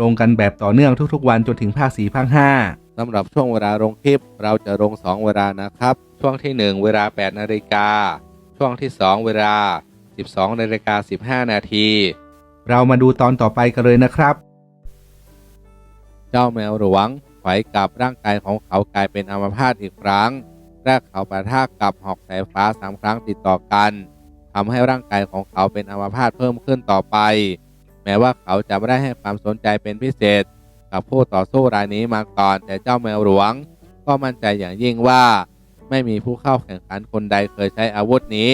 ลงกันแบบต่อเนื่องทุกๆ วันจนถึงภาค4ภาค5สำหรับช่วงเวลาลงคลิป เราจะลง 2 เวลานะครับ ช่วงที่ 1 เวลา 8 นาฬิกา ช่วงที่ 2 เวลา 12 นาฬิกา 15 นาที เรามาดูตอนต่อไปกันเลยนะครับ เจ้าแมวหลวงถอยกลับร่างกายของเขากลายเป็นอัมพาตอีกครั้งและเขาปะทะกับหอกสายฟ้าสามครั้งติดต่อกันทำให้ร่างกายของเขาเป็นอัมพาตเพิ่มขึ้นต่อไป แม้ว่าเขาจะไม่ได้ให้ความสนใจเป็นพิเศษ กับผู้ต่อสู้รายนี้มาก่อน แต่เจ้าแมวหลวง ก็มั่นใจอย่างยิ่งว่า ไม่มีผู้เข้าแข่งขันคนใดเคยใช้อาวุธนี้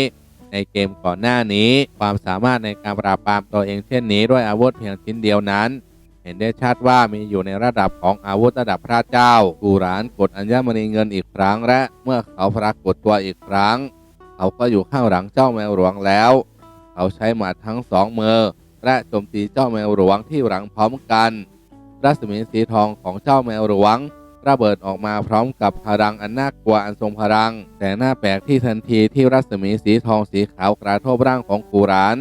ในเกมก่อนหน้านี้ ความสามารถในการปราบปรามตัวเองเช่นนี้ด้วยอาวุธเพียงชิ้นเดียวนั้น เห็นได้ชัดว่ามีอยู่ในระดับของอาวุธระดับพระเจ้ากูรานกดอัญมณีเงินอีกครั้ง และเมื่อเขาปรากฏตัวอีกครั้ง เขาก็อยู่ข้างหลังเจ้าแมวหลวงแล้ว เขาใช้หมัดทั้งสองมือ และโจมตีเจ้าแมวหลวงที่หลังพร้อมกัน รัศมีสีทองของเจ้าแมวหลวง ระเบิดออกมาพร้อมกับพลังอันน่ากลัวอันทรงพลัง แต่หน้าแปลกที่ทันทีที่รัศมีสีทองสีขาวกระทบร่างของกูราน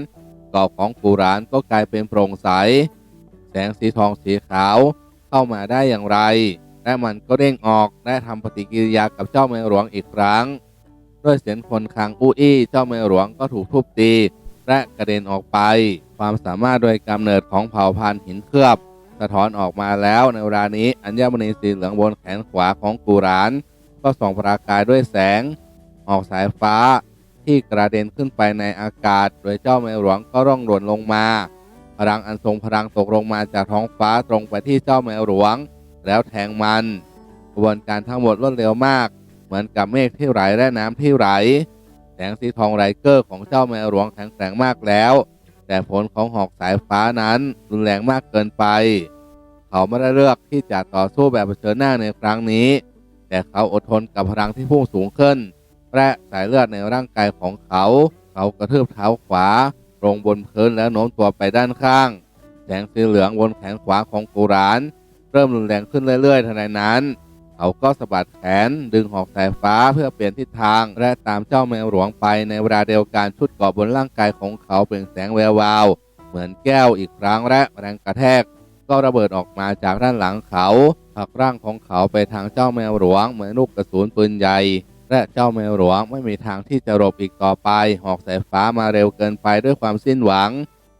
กรอบของกูรานก็กลายเป็นโปร่งใส แสงสีทองสีขาวเข้ามาได้อย่างไร และมันก็เด้งออกและทำปฏิกิริยากับเจ้าแมวหลวงอีกครั้ง ด้วยเสียงคนคางอู้อี้เจ้าแมวหลวงก็ถูกทุบตี และกระเด็นออกไป ความสามารถโดยกำเนิดของเผ่าพันธุ์หินเคลือบ สะท้อนออกมาแล้วในเวลานี้อัญมณีสีเหลืองบนแขนขวาของกูราน ก็ส่องประกายด้วยแสง ออกสายฟ้าที่กระเด็นขึ้นไปในอากาศ โดยเจ้าแมวหลวงก็ร่องหล่นลงมาพลังอันทรงพลังตกลงมาจากท้องฟ้าตรงไปที่เจ้าแมวหลวง แล้วแทงมันกระบวนการทั้งหมดรวดเร็วมาก เหมือนกับเมฆที่ไหลและน้ำที่ไหล แสงสีทองไรเกอร์ของเจ้าแมวหลวงแข็งแกร่งมากแล้ว แต่ผลของหอกสายฟ้านั้นรุนแรงมากเกินไป เขาไม่ได้เลือกที่จะต่อสู้แบบเผชิญหน้าในครั้งนี้ แต่เขาอดทนกับพลังที่พุ่งสูงขึ้นและสายเลือดในร่างกายของเขา เขากระทืบเท้าขวาลงบนพื้นแล้วโน้มตัวไปด้านข้าง แสงสีเหลืองบนแขนขวาของกูราน เริ่มรุนแรงขึ้นเรื่อยๆทันใดนั้น เขาก็สะบัดแขนดึงหอกสายฟ้าเพื่อเปลี่ยนทิศทาง และตามเจ้าแมวหลวงไปในเวลาเดียวกันชุดเกราะบนร่างกายของเขาเปล่งแสงแวววาว เหมือนแก้วอีกครั้งและแรงกระแทก ก็ระเบิดออกมาจากด้านหลังเขาผลักร่างของเขาไปทางเจ้าแมวหลวงเหมือนลูกกระสุนปืนใหญ่และเจ้าแมวหลวงไม่มีทางที่จะหลบอีกต่อไป หอกสายฟ้ามาเร็วเกินไปด้วยความสิ้นหวัง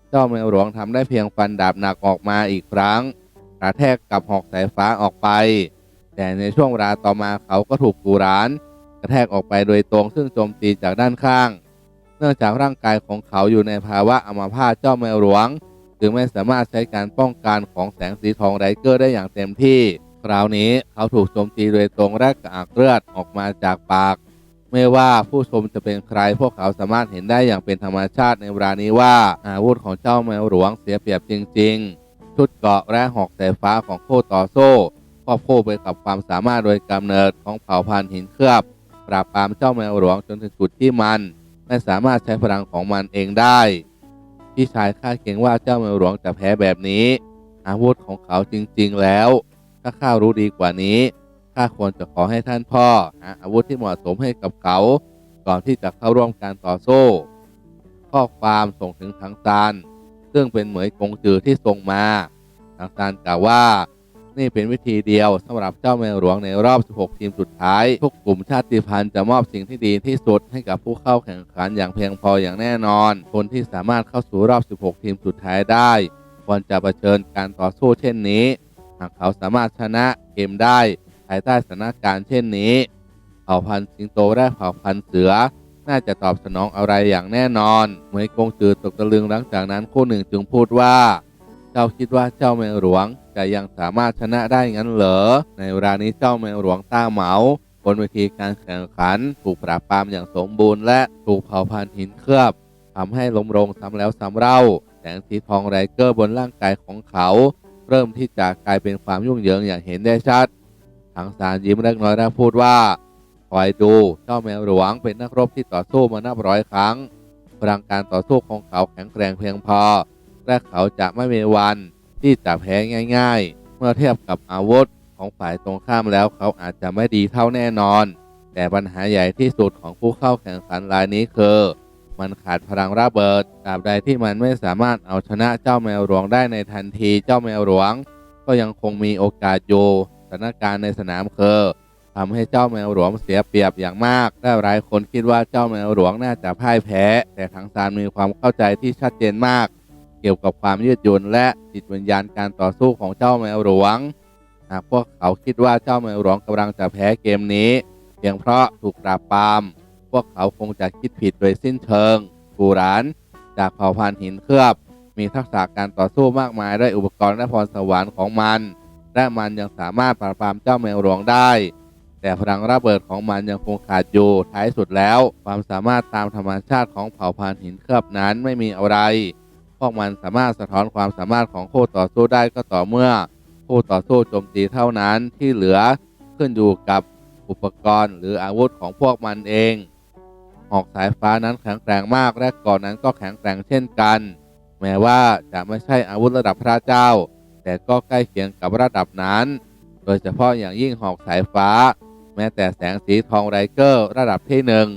เจ้าแมวหลวงทำได้เพียงฟันดาบหนักออกมาอีกครั้งกระแทกกับหอกสายฟ้าออกไป แต่ในช่วงเวลาต่อมาเขาก็ถูกกูราน กระแทกออกไปโดยตรงซึ่งโจมตีจากด้านข้าง เนื่องจากร่างกายของเขาอยู่ในภาวะอัมพาตเจ้าแมวหลวง จึงไม่สามารถใช้การป้องกันของแสงสีทองไรเกอร์ได้อย่างเต็มที่ คราวนี้เขาถูกโจมตีโดยตรงและกระอักเลือดออกมาจากปาก ไม่ว่าผู้ชมจะเป็นใครพวกเขาสามารถเห็นได้อย่างเป็นธรรมชาติในเวลานี้ว่าอาวุธของเจ้าแมวหลวงเสียเปรียบจริง ๆ ชุดเกราะและหอกสายฟ้าของโคต่อสู้ ควบคู่ไปกับความสามารถโดยกำเนิดของเผ่าพันธุ์หินเคลือบ ปราบปรามเจ้าแมวหลวงจนถึงจุดที่มัน ไม่สามารถใช้พลังของมันเองได้ พี่ชายคาดเกรงว่าเจ้าแมวหลวงจะแพ้แบบนี้ อาวุธของเขาจริง ๆ แล้ว ถ้าข้ารู้ดีกว่านี้ข้าควรจะขอให้ท่านพ่อหาอาวุธที่เหมาะสมให้กับเขา ก่อนที่จะเข้าร่วมการต่อสู้ ข้อความส่งถึงทางซานซึ่งเป็นเหมยกงจือที่ส่งมาทางซานกล่าวว่า นี่เป็นวิธีเดียวสำหรับเจ้าแมวหลวงในรอบ 16 ทีมสุดท้าย ทุกกลุ่มชาติพันธุ์จะมอบสิ่งที่ดีที่สุดให้กับผู้เข้าแข่งขันอย่างเพียงพออย่างแน่นอน คนที่สามารถเข้าสู่รอบ 16 ทีมสุดท้ายได้ ควรจะเผชิญการต่อสู้เช่นนี้ หากเขาสามารถชนะเกมได้ภายใต้สถานการณ์เช่นนี้ เผ่าพันธุ์สิงโตและเผ่าพันธุ์เสือ น่าจะตอบสนองอะไรอย่างแน่นอนเหมยกงจือตกตะลึงหลังจากนั้นคู่หนึ่งจึงพูดว่า เจ้าคิดว่าเจ้าแมวหลวง จะยังสามารถชนะได้งั้นเหรอ ในเวลานี้เจ้าแมวหลวงต้าเหมาบนเวทีการแข่งขัน ถูกปราบปรามอย่างสมบูรณ์และถูกเผาพันธุ์หินเคลือบทำให้ล้มลงซ้ำแล้วซ้ำเล่าแสงสีทองไรเกอร์บนร่างกายของเขา เริ่มที่จะกลายเป็นความยุ่งเหยิงอย่างเห็นได้ชัดถังสารยิ้มเล็กน้อยและพูดว่าคอยดูเจ้าแมวหลวงเป็นนักรบที่ต่อสู้มานับร้อยครั้งพลังการต่อสู้ของเขาแข็งแกร่งเพียงพอและเขาจะไม่มีวัน ที่จะแพ้ง่าย ๆ เมื่อเทียบกับอาวุธของฝ่ายตรงข้ามแล้วเขาอาจจะไม่ดีเท่าแน่นอน แต่ปัญหาใหญ่ที่สุดของผู้เข้าแข่งขันรายนี้คือ มันขาดพลังระเบิดตราบใดที่มันไม่สามารถเอาชนะเจ้าแมวหลวงได้ในทันทีเจ้าแมวหลวง ก็ยังคงมีโอกาสอยู่สถานการณ์ในสนามคือทำให้เจ้าแมวหลวงเสียเปรียบอย่างมากและหลายคนคิดว่าเจ้าแมวหลวงน่าจะพ่ายแพ้ แต่ทางซานมีความเข้าใจที่ชัดเจนมาก เกี่ยวกับความยืดหยุ่นและจิตวิญญาณการต่อสู้ของเจ้าแมวหลวงหากพวกเขาคิดว่าเจ้าแมวหลวงกำลังจะแพ้เกมนี้ เพียงเพราะถูกปราบปราม พวกเขาคงจะคิดผิดโดยสิ้นเชิงกูราน จากเผ่าพันธุ์หินเคลือบ มีทักษะการต่อสู้มากมายด้วยอุปกรณ์และพรสวรรค์ของมัน และมันยังสามารถปราบปรามเจ้าแมวหลวงได้ แต่พลังระเบิดของมันยังคงขาดอยู่ท้ายสุดแล้ว ความสามารถตามธรรมชาติของเผ่าพันธุ์หินเคลือบนั้นไม่มีอะไร พวกมันสามารถสะท้อนความสามารถของคู่ต่อสู้ได้ก็ต่อเมื่อคู่ต่อสู้โจมตีเท่านั้นที่เหลือขึ้นอยู่กับอุปกรณ์หรืออาวุธของพวกมันเอง หอกสายฟ้านั้นแข็งแกร่งมากและก่อนนั้นก็แข็งแกร่งเช่นกัน แม้ว่าจะไม่ใช่อาวุธระดับพระเจ้า แต่ก็ใกล้เคียงกับระดับนั้น โดยเฉพาะอย่างยิ่งหอกสายฟ้า แม้แต่แสงสีทองไรเกอร์ระดับที่หนึ่ง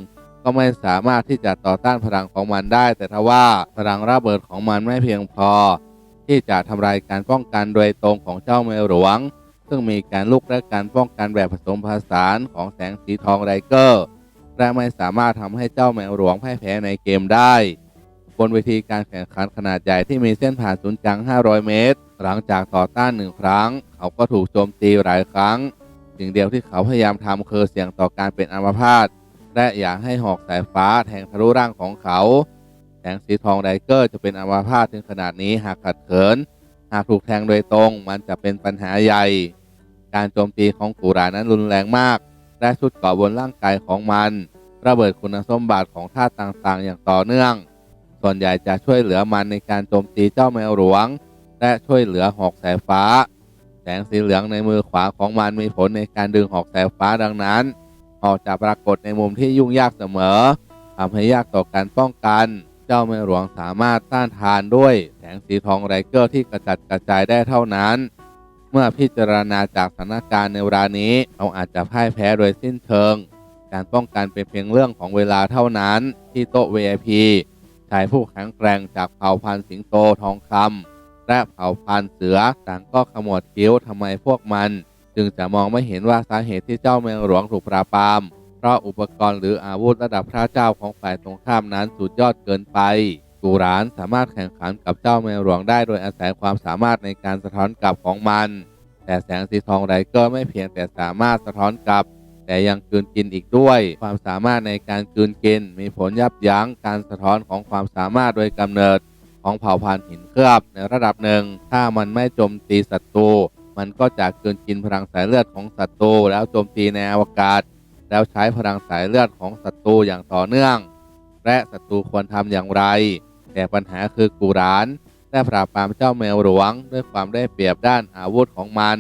ก็ไม่สามารถที่จะต่อต้านพลังของมันได้ แต่ทว่าพลังระเบิดของมันไม่เพียงพอ ที่จะทำลายการป้องกันโดยตรงของเจ้าแมวหลวง ซึ่งมีการลุกและการป้องกันแบบผสมผสานของแสงสีทองไรเกอร์ และไม่สามารถทำให้เจ้าแมวหลวงพ่ายแพ้ในเกมได้บนเวทีการแข่งขันขนาดใหญ่ที่มีเส้นผ่านศูนย์กลาง 500 เมตร หลังจากต่อต้านหนึ่งครั้ง เขาก็ถูกโจมตีหลายครั้ง สิ่งเดียวที่เขาพยายามทำคือเสี่ยงต่อการเป็นอัมพาต และอยากให้หอกสายฟ้าแทงทะลุร่างของเขา แสงสีทองไดเกอร์จะเป็นอัมพาตถึงขนาดนี้หากขัดเขิน หากถูกแทงโดยตรงมันจะเป็นปัญหาใหญ่ การโจมตีของกูรานั้นรุนแรงมาก และชุดเกาะบนร่างกายของมัน ระเบิดคุณสมบัติของธาตุต่างๆ อย่างต่อเนื่อง ส่วนใหญ่จะช่วยเหลือมันในการโจมตีเจ้าแมวหลวง และช่วยเหลือหอกสายฟ้า แสงสีเหลืองในมือขวาของมันมีผลในการดึงหอกสายฟ้าดังนั้น ออกจะปรากฏในมุมที่ยุ่งยากเสมอทำให้ยากต่อการป้องกัน เจ้าแมวหลวงสามารถต้านทานด้วยแสงสีทองไรเกอร์ที่กระจัดกระจายได้เท่านั้น เมื่อพิจารณาจากสถานการณ์ในเวลานี้เราอาจจะพ่ายแพ้โดยสิ้นเชิง การป้องกันเป็นเพียงเรื่องของเวลาเท่านั้นที่โต๊ะ VIP ชายผู้แข็งแกร่งจากเผ่าพันธุ์สิงโตทองคำและเผ่าพันธุ์เสือต่างก็ขมวดคิ้วทำไมพวกมัน จึงจะมองไม่เห็นว่าสาเหตุที่เจ้าแมวหลวงถูกปราบปราม เพราะอุปกรณ์หรืออาวุธระดับพระเจ้าของฝ่ายตรงข้ามนั้นสุดยอดเกินไปกูรานสามารถแข่งขันกับเจ้าแมวหลวงได้โดยอาศัยความสามารถในการสะท้อนกลับของมัน แต่แสงสีทองไรเกอร์ไม่เพียงแต่สามารถสะท้อนกลับ แต่ยังกืนกินอีกด้วย ความสามารถในการกืนกิน มีผลยับยั้งการสะท้อนของความสามารถโดยกำเนิดของเผ่าพันธุ์หินเคลือบในระดับหนึ่ง ถ้ามันไม่โจมตีศัตรู มันก็จะกลืนกินพลังสายเลือดของศัตรูแล้วโจมตีในอวกาศ แล้วใช้พลังสายเลือดของศัตรูอย่างต่อเนื่อง และศัตรูควรทำอย่างไร แต่ปัญหาคือกูรานได้ปราบปรามเจ้าแมวหลวง ด้วยความได้เปรียบด้านอาวุธของมัน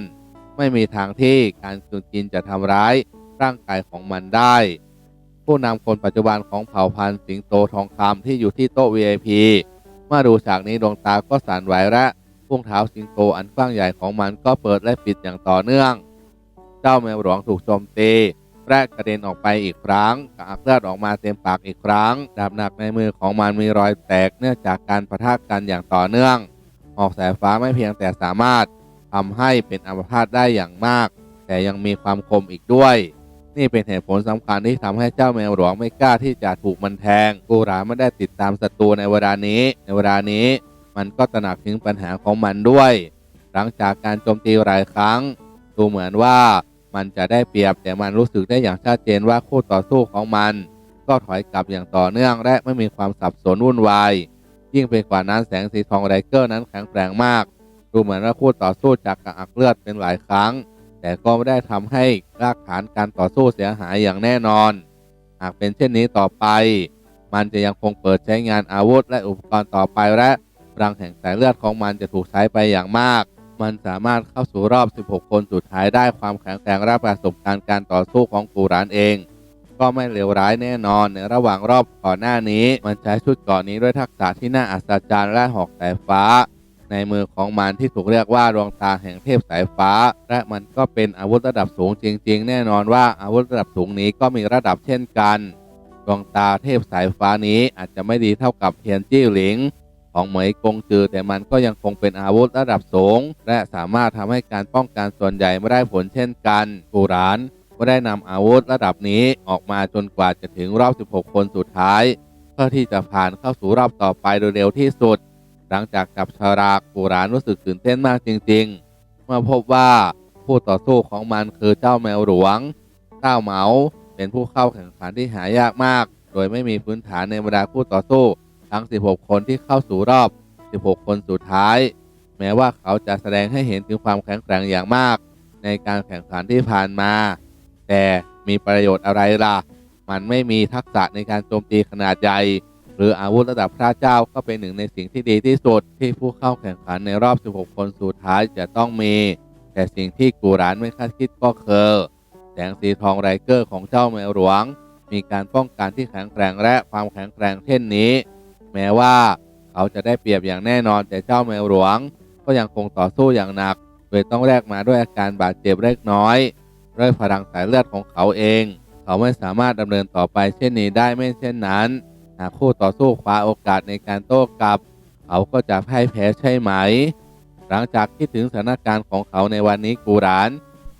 ไม่มีทางที่การกลืนกินจะทำร้ายร่างกายของมันได้ ผู้นำคนปัจจุบันของเผ่าพันธุ์สิงโตทองคำที่อยู่ที่โต๊ะ VIP เมื่อดูฉากนี้ดวงตาก็สั่นไหวและ พุ่งเท้าสิงโตอันกว้างใหญ่ของมันก็เปิดและปิดอย่างต่อเนื่อง เจ้าแมวหลวงถูกโจมตีและกระเด็นออกไปอีกครั้งกระอักเลือดออกมาเต็มปากอีกครั้ง ดาบหนักในมือของมันมีรอยแตกเนื่องจากการปะทะกันอย่างต่อเนื่องออกสายฟ้าไม่เพียงแต่สามารถทำให้เป็นอัมพาตได้อย่างมาก แต่ยังมีความคมอีกด้วย นี่เป็นเหตุผลสำคัญที่ทำให้เจ้าแมวหลวงไม่กล้าที่จะถูกมันแทง กูราไม่ได้ติดตามศัตรูในเวลานี้ ในเวลานี้ มันก็ตระหนักถึงปัญหาของมันด้วย หลังจากการโจมตีหลายครั้ง ดูเหมือนว่ามันจะได้เปรียบแต่มันรู้สึกได้อย่างชัดเจนว่าคู่ต่อสู้ของมัน ก็ถอยกลับอย่างต่อเนื่องและไม่มีความสับสนวุ่นวาย ยิ่งไปกว่านั้นแสงสีทองไรเกอร์นั้นแข็งแกร่งมาก ดูเหมือนว่าคู่ต่อสู้จากกระอักเลือดเป็นหลายครั้ง แต่ก็ไม่ได้ทำให้รากฐานการต่อสู้เสียหายอย่างแน่นอน หากเป็นเช่นนี้ต่อไป มันจะยังคงเปิดใช้งานอาวุธและอุปกรณ์ต่อไปและ พลังแห่งสายเลือดของมันจะถูกใช้ไปอย่างมาก มันสามารถเข้าสู่รอบ 16 คนสุดท้ายได้ความแข็งแกร่งและประสบการณ์การต่อสู้ของกูรานเอง ก็ไม่เลวร้ายแน่นอนในระหว่างรอบก่อนหน้านี้ มันใช้ชุดเกราะนี้ด้วยทักษะที่น่าอัศจรรย์และหอกสายฟ้า ในมือของมันที่ถูกเรียกว่าดวงตาแห่งเทพสายฟ้า และมันก็เป็นอาวุธระดับสูงจริง ๆ แน่นอนว่าอาวุธระดับสูงนี้ก็มีระดับเช่นกันดวงตาเทพสายฟ้านี้อาจจะไม่ดีเท่ากับเทียนจี้หลิง ของเหมยกงจือแต่มันก็ยังคงเป็นอาวุธระดับสูง และสามารถทำให้การป้องกันส่วนใหญ่ไม่ได้ผลเช่นกันกูรานก็ได้นำอาวุธระดับนี้ออกมาจนกว่าจะถึงรอบ 16 คนสุดท้าย เพื่อที่จะผ่านเข้าสู่รอบต่อไปโดยเร็วที่สุด หลังจากจับฉลากกูรานรู้สึกตื่นเต้นมากจริงๆ เมื่อพบว่าผู้ต่อสู้ของมันคือเจ้าแมวหลวงเจ้าเหมาเป็นผู้เข้าแข่งขันที่หายากมาก โดยไม่มีพื้นฐานในบรรดาคู่ต่อสู้ ทั้ง 16 คนที่เข้าสู่รอบ 16 คนสุดท้าย แม้ว่าเขาจะแสดงให้เห็นถึงความแข็งแกร่งอย่างมาก ในการแข่งขันที่ผ่านมา แต่มีประโยชน์อะไรล่ะ มันไม่มีทักษะในการโจมตีขนาดใหญ่ หรืออาวุธระดับพระเจ้าก็เป็นหนึ่งในสิ่งที่ดีที่สุดที่ผู้เข้าแข่งขันในรอบ 16 คนสุดท้ายจะต้องมี แต่สิ่งที่กูรานไม่คาดคิดก็คือแสงสีทองไรเกอร์ของเจ้าแมวหลวง มีการป้องกันที่แข็งแกร่งและความแข็งแกร่งเช่นนี้ แม้ว่าเขาจะได้เปรียบอย่างแน่นอนแต่เจ้าแมวหลวง ก็ยังคงต่อสู้อย่างหนัก โดยต้องแลกมาด้วยอาการบาดเจ็บเล็กน้อยด้วยพลังสายเลือดของเขาเอง เขาไม่สามารถดำเนินต่อไปเช่นนี้ได้ไม่เช่นนั้น หากคู่ต่อสู้คว้าโอกาสในการโต้กลับ เขาก็จะพ่ายแพ้ใช่ไหม หลังจากที่ถึงสถานการณ์ของเขาในวันนี้กูราน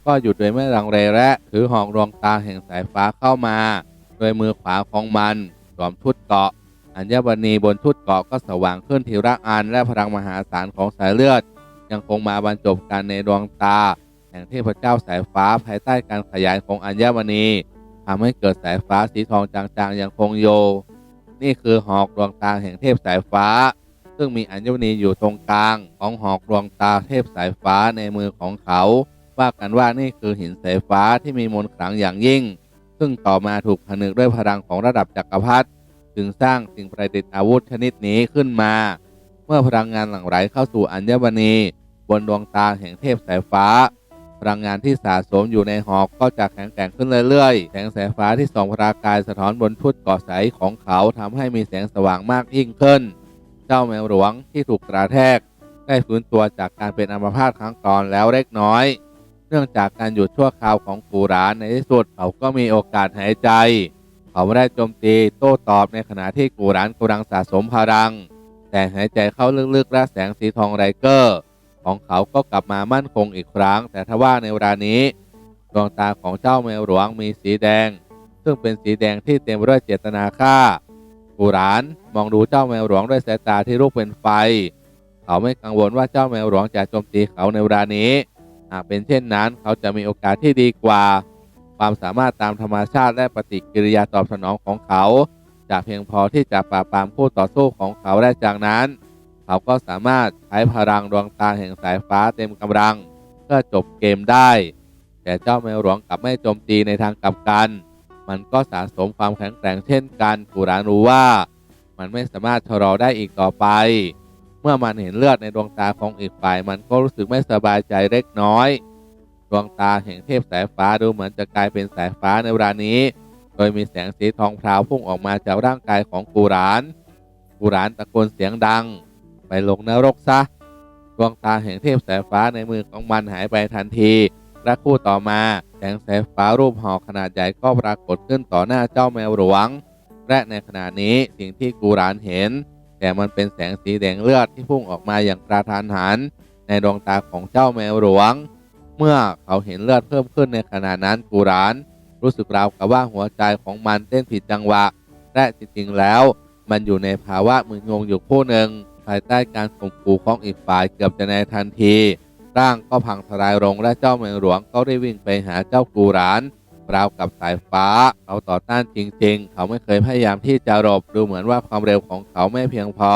ก็หยุดโดยไม่ลังเลและถือหอกดวงตาแห่งสายฟ้าเข้ามา โดยมือขวาของมันสวมชุดเกาะ อัญมณีบนชุดเกาะก็สว่างขึ้นทีละอันและพลังมหาศาลของสายเลือด ยังคงมาบรรจบกันในดวงตาแห่งเทพเจ้าสายฟ้าภายใต้การขยายของอัญมณีทำให้เกิดสายฟ้าสีทองจางๆอย่างคงโย นี่คือหอกดวงตาแห่งเทพสายฟ้า ซึ่งมีอัญมณีอยู่ตรงกลางของหอกดวงตาเทพสายฟ้าในมือของเขา ว่ากันว่านี่คือหินสายฟ้าที่มีมนต์ขลังอย่างยิ่ง ซึ่งต่อมาถูกผนึกด้วยพลังของระดับจักรพรรดิ จึงสร้างสิ่งประดิษฐ์อาวุธชนิดนี้ขึ้นมา เมื่อพลังงานหลั่งไหลเข้าสู่อัญมณี บนดวงตาแห่งเทพสายฟ้า พลังงานที่สะสมอยู่ในหอกก็จะแข็งแกร่งขึ้นเรื่อยๆ แสงสายฟ้าที่ส่องพรากายสะท้อนบนชุดเกาะใสของเขาทำให้มีแสงสว่างมากยิ่งขึ้น เจ้าแมวหลวงที่ถูกกระแทก ได้ฟื้นตัวจากการเป็นอัมพาตครั้งก่อนแล้วเล็กน้อยเนื่องจากการหยุดชั่วคราวของกูรานในที่สุดเขาก็มีโอกาสหายใจ เขาไม่ได้โจมตีโต้ตอบในขณะที่กูรานกำลังสะสมพลัง แต่หายใจเข้าลึกๆและแสงสีทองไรเกอร์ ของเขาก็กลับมามั่นคงอีกครั้ง แต่ทว่าในเวลานี้ดวงตาของเจ้าแมวหลวงมีสีแดง ซึ่งเป็นสีแดงที่เต็มไปด้วยเจตนาฆ่ากูรานมองดูเจ้าแมวหลวงด้วยสายตาที่ลุกเป็นไฟ เขาไม่กังวลว่าเจ้าแมวหลวงจะโจมตีเขาในเวลานี้ หากเป็นเช่นนั้นเขาจะมีโอกาสที่ดีกว่า ความสามารถตามธรรมชาติและปฏิกิริยาตอบสนองของเขา จะเพียงพอที่จะปราบปรามคู่ต่อสู้ของเขาได้จากนั้น เขาก็สามารถใช้พลังดวงตาแห่งสายฟ้าเต็มกำลัง เพื่อจบเกมได้ แต่เจ้าแมวหลวงกลับไม่โจมตีในทางกลับกัน มันก็สะสมความแข็งแกร่งเช่นกันกูรานรู้ว่า มันไม่สามารถชะลอได้อีกต่อไป เมื่อมันเห็นเลือดในดวงตาของอีกฝ่าย มันก็รู้สึกไม่สบายใจเล็กน้อย ดวงตาแห่งเทพสายฟ้าดูเหมือนจะกลายเป็นสายฟ้าในเวลานี้ โดยมีแสงสีทองพราวพุ่งออกมาจากร่างกายของกูราน กูรานตะโกนเสียงดัง ไปลงนรกซะ ดวงตาแห่งเทพสายฟ้าในมือของมันหายไปทันทีและคู่ต่อมาแสงสายฟ้ารูปหอกขนาดใหญ่ก็ปรากฏขึ้นต่อหน้าเจ้าแมวหลวง และในขณะนี้สิ่งที่กูรานเห็น แต่มันเป็นแสงสีแดงเลือดที่พุ่งออกมาอย่างกระทานหัน ในดวงตาของเจ้าแมวหลวง เมื่อเขาเห็นเลือดเพิ่มขึ้นในขณะนั้นกูราน รู้สึกราวกับว่าหัวใจของมันเต้นผิดจังหวะ และจริงๆแล้ว มันอยู่ในภาวะมึนงงอยู่คู่หนึ่งภายใต้การข่มขู่ของอีกฝ่ายเกือบจะในทันที ร่างก็พังทลายลงและเจ้าเมืองหลวงก็ได้วิ่งไปหาเจ้ากูรานราวกับสายฟ้า เขาต่อต้านจริง ๆ เขาไม่เคยพยายามที่จะหลบดูเหมือนว่าความเร็วของเขาไม่เพียงพอ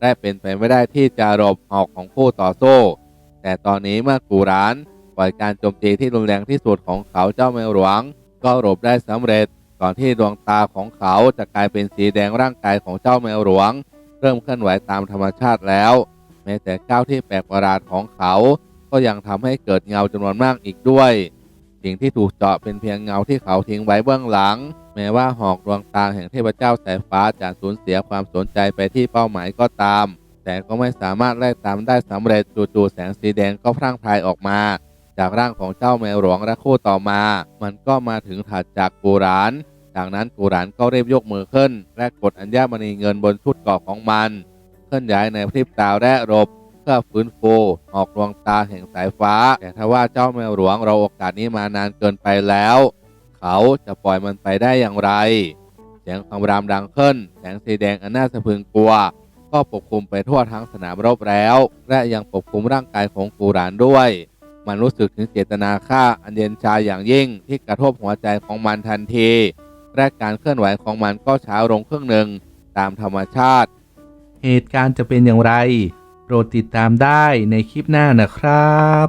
และเป็นไปไม่ได้ที่จะหลบหอกของผู้ต่อสู้ แต่ตอนนี้เมื่อกูราน ปล่อยการโจมตีที่รุนแรงที่สุดของเขาเจ้าแมวหลวง ก็หลบได้สำเร็จ ก่อนที่ดวงตาของเขาจะกลายเป็นสีแดงร่างกายของเจ้าแมวหลวง เริ่มเคลื่อนไหวตามธรรมชาติแล้ว แม้แต่ก้าวที่แปลกประหลาดของเขา ก็ยังทำให้เกิดเงาจำนวนมากอีกด้วยสิ่งที่ถูกเจาะเป็นเพียงเงาที่เขาทิ้งไว้เบื้องหลัง แม้ว่าหอกดวงตาแห่งเทพเจ้าสายฟ้าจะสูญเสียความสนใจไปที่เป้าหมายก็ตาม แต่ก็ไม่สามารถไล่ตามได้สำเร็จจู่ๆแสงสีแดงก็พรั่งพรายออกมา จากร่างของเจ้าแมวหลวงและคู่ต่อมา มันก็มาถึงถัดจากกูราน จากนั้นกูรานก็เรียบยกมือขึ้น และกดอัญญมณีเงินบนชุดเกราะของมัน เคลื่อนย้ายในพริบตาและรบเพื่อฟื้นฟูออกดวงตาแห่งสายฟ้า แต่ถ้าว่าเจ้าแมวหลวงเราโอกาสนี้มานานเกินไปแล้ว เขาจะปล่อยมันไปได้อย่างไร เสียงคำรามดังขึ้น แสงสีแดงอันน่าสะพรึงกลัวก็ปกคลุมไปทั่วทั้งสนามรบแล้ว และยังปกคลุมร่างกายของกูรานด้วย มันรู้สึกถึงเจตนาฆ่าอันเย็นชาอย่างยิ่งที่กระทบหัวใจของมันทันทีและการเคลื่อนไหวของมันก็ช้าลงครึ่งหนึ่งตามธรรมชาติ เหตุการณ์จะเป็นอย่างไร โปรดติดตามได้ในคลิปหน้านะครับ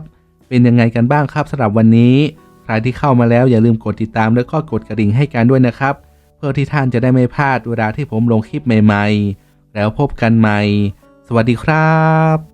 เป็นยังไงกันบ้างครับสำหรับวันนี้ ใครที่เข้ามาแล้วอย่าลืมกดติดตามแล้วก็กดกระดิ่งให้กันด้วยนะครับ เพื่อที่ท่านจะได้ไม่พลาดเวลาที่ผมลงคลิปใหม่ ๆ แล้วพบกันใหม่ สวัสดีครับ